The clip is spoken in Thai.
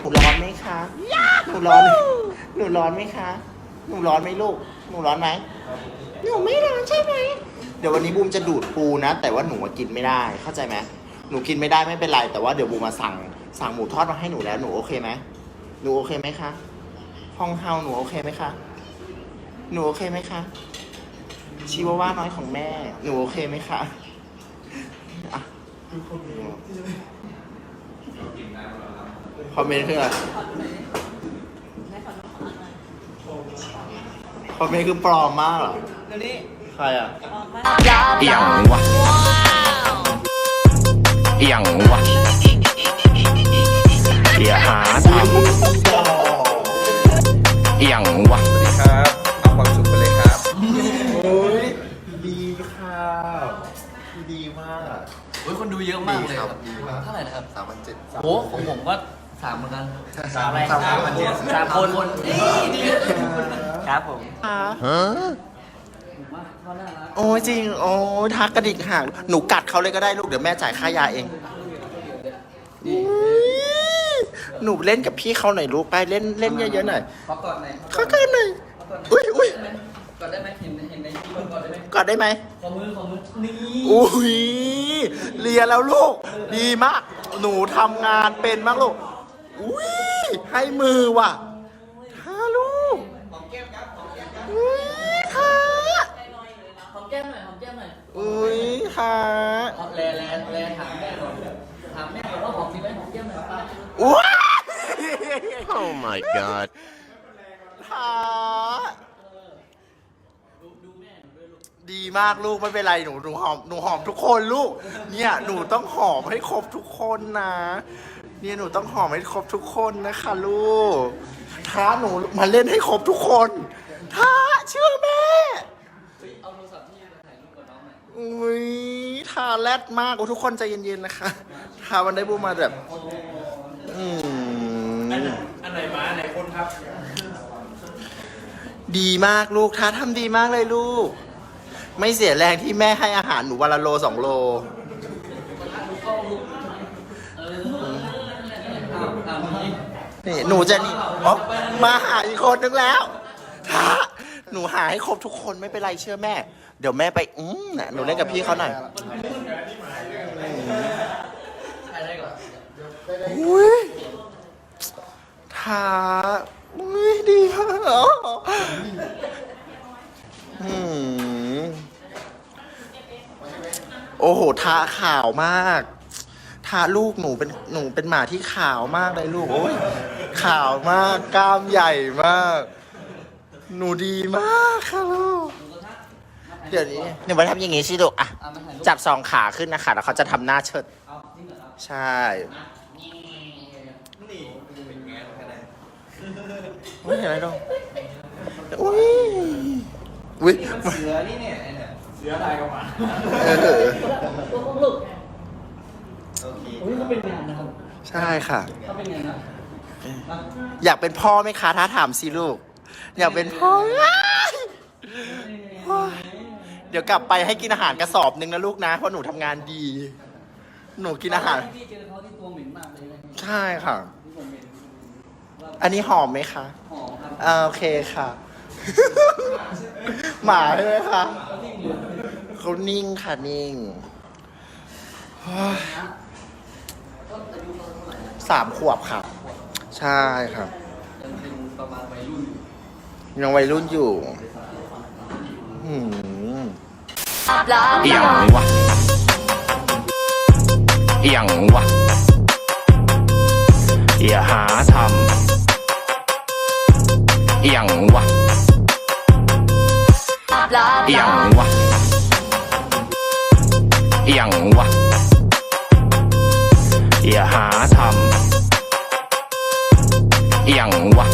หนูร้อนไหมคะ หนูร้อน หนูร้อนไหมคะ หนูร้อนไหมลูก หนูร้อนไหม หนูไม่ร้อนใช่ไหม เดี๋ยววันนี้บูมจะดูดปูนะ แต่ว่าหนูกินไม่ได้ เข้าใจไหมหนูกินไม่ได้ไม่เป็นไร แต่ว่าเดี๋ยวบูมมาสั่ง สั่งหมูทอดมาให้หนูแล้ว หนูโอเคไหมหนูโอเคไหมคะ ห้องเฮาหนูโอเคไหมคะ หนูโอเคไหมคะ ชิวาว่าน้อยของแม่ หนูโอเคไหมคะอะคอมเมนต์คืออะไรคอมเมนต์คือปลอมมากเหรอ เดี๋ยวนี้ใครอะอี่ยงวะอี่ยงวะอย่าหาทำอี่ยงวะ ค่ะดีมาก โอ้ยคนดูเยอะมากเลยครับดีครับ เท่าไหร่นะครับสามพันเจ็ด โอ้ของผมก็สามเหมือนกันสามสามพันเจ็ดสามคนคนครับผมค่ะผมว่าเขาน่ารัก โอ้ยจริง โอ้ยทักกระดิกห่าง หนูกัดเขาเลยก็ได้ลูก เดี๋ยวแม่จ่ายค่ายาเองอุ๊ยหนูเล่นกับพี่เขาหน่อยลูก ไปเล่นเล่นเยอะๆหน่อย ขอกอดหน่อยขอกันหน่อยอุ้ยอุ้ย กอดได้ไหมเห็นเห็นในคลิป กอดได้ไหมกอดได้ไหมขอมือขอมือนี่อุ้ยเรียนแล้วลูก ดีมาก หนูทำงานเป็นมากลูกอุ้ยให้มือว่ะท่าลูกหอมแก้มครับหอมแก้มครับอุ้ยค่ะหอมแก้มหน่อยหอมแก้มหน่อยอุ้ยค่ะเอาแลแลแลถามแม่ก่อนถามแม่ก่อนว่าหอมจริงไหมหอมแก้มหน่อยป้าอุ้ย Oh my god ค่ะ ดีมากลูกไม่เป็นไรหนูหนูหอมหนูหอมทุกคนลูก เนี่ยหนูต้องหอมให้ครบทุกคนนะ เนี่ยหนูต้องหอมให้ครบทุกคนนะคะลูกท้าหนูมาเล่นให้ครบทุกคนท้าเชื่อแม่เอาโทรศัพท์ที่ถ่ายรูปกับน้องหน่อยอุ้ยทาแรดมากโอ้ทุกคนใจเย็นๆนะคะทาวันได้บูมมาแบบอืมอันไหนมาอันไหนคนครับดีมากลูกท้าทำดีมากเลยลูก ไม่เสียแรงที่แม่ให้อาหารหนูวันละโลสองโลเออเอาเอานี้นี่หนูจะนี่อ๋อมาหาอีกคนนึงแล้วท้าหนูหาให้ครบทุกคนไม่เป็นไรเชื่อแม่ เดี๋ยวแม่ไป อืมน่ะหนูเล่นกับพี่เขาหน่อยอนอุ้ยท้าอุ้ยดีมากอ๋ออืม โอ้โหทาขาวมากทาลูกหนูเป็นหนูเป็นหมาที่ขาวมากเลยลูกโอ้ยขาวมากกล้ามใหญ่มาก หนูดีมากค่ะลูกเดี๋ยวนี้หนูมาทำอย่างงี้สิลูกอะเอามาถ่ายรูปจับสองขาขึ้นนะคะแล้วเขาจะทำหน้าเชิดเอาจริงเหรอครับใช่นี่เป็นไงกันนะอุ้ยเห็นไหมลูกอุ้ยอุ้ยเสือนี่เนี่ยไอ้ เนี่ยเสือลายกระหมาเออตัวของลูกโอเคโอ้ยเขาเป็นงานนะครับใช่ค่ะ เขาเป็นงานนะอยากเป็นพ่อไหมคะถ้าถามสิลูก อยากเป็นพ่อว้ายเดี๋ยวกลับไปให้กินอาหารกระสอบหนึ่งนะลูกนะ เพราะหนูทำงานดี หนูกินอาหาร พี่เจอเขาที่ตัวเหม็นมากเลยนะใช่ค่ะ ที่ผมเหม็นว่าอันนี้หอมไหมคะหอมครับ อ่าโอเคค่ะ หมาใช่ไหมคะ เขาที่เหลือเขานิ่งค่ะนิ่งเฮ้ยก็อายุเขาเท่าไหร่นะสามขวบค่ะ ใช่ครับยังเป็นประมาณวัยรุ่นอยู่ยังวัยรุ่นอยู่หืมเอี่ยงวะเอี่ยงวะอย่าหาทำเอี่ยงวะเอี่ยงวะเอี่ยงวะอย่าหาทำเอี่ยงวะ